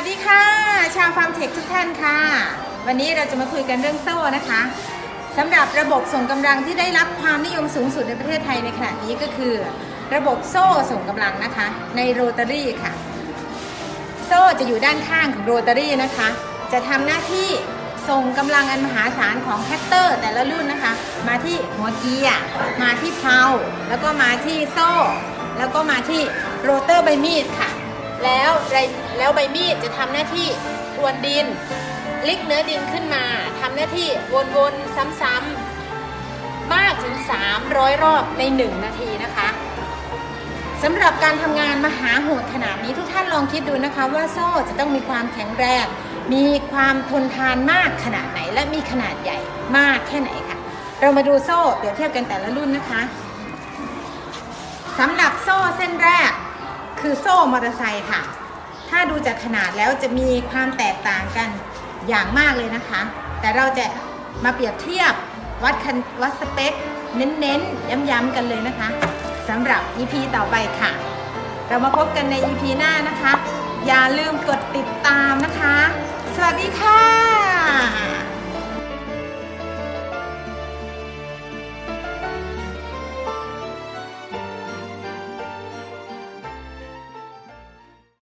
วัสดีค่ะ ชาวฟาร์มเทคทุกท่านค่ะ วันนี้เราจะมาคุยกันเรื่องโซ่นะคะสำหรับระบบส่งกำลังที่ได้รับความนิยมสูงสุดในประเทศไทยในขณะนี้ก็คือ ระบบโซ่ส่งกำลังนะคะ ในโรตารี่ค่ะ โซ่จะอยู่ด้านข้างของโรตารี่นะคะ จะทำหน้าที่ส่งกำลังอันมหาศาลของแฮตเตอร์ แต่ละรุ่นนะคะ มาที่หัวเกียร์มาที่เพลาแล้วก็มาที่โซ่ แล้วก็มาที่โรเตอร์ใบมีดค่ะ แล้วไรแล้วใบมีดจะทำหน้าที่ทวนดินลิกเนื้อดินขึ้นมาทำหน้าที่วนๆซ้ำๆมากถึง 300 รอบใน 1 นาทีนะคะสำหรับการทำงานมหาโหดขนาดนี้ทุกท่านลองคิดดูนะคะ ว่าโซ่จะต้องมีความแข็งแรง มีความทนทานมากขนาดไหน และมีขนาดใหญ่มากแค่ไหนค่ะ เรามาดูโซ่เปรียบเทียบกันแต่ละรุ่นนะคะสำหรับโซ่เส้นแรก คือโซ่มอเตอร์ไซค์ค่ะ ถ้าดูจากขนาดแล้วจะมีความแตกต่างกันอย่างมากเลยนะคะ แต่เราจะมาเปรียบเทียบวัดคันวัดสเปค เน้นๆ ย้ำๆกันเลยนะคะสำหรับ EP ต่อไปค่ะ เรามาพบกันใน EP หน้านะคะ อย่าลืมกดติดตามนะคะ สวัสดีค่ะ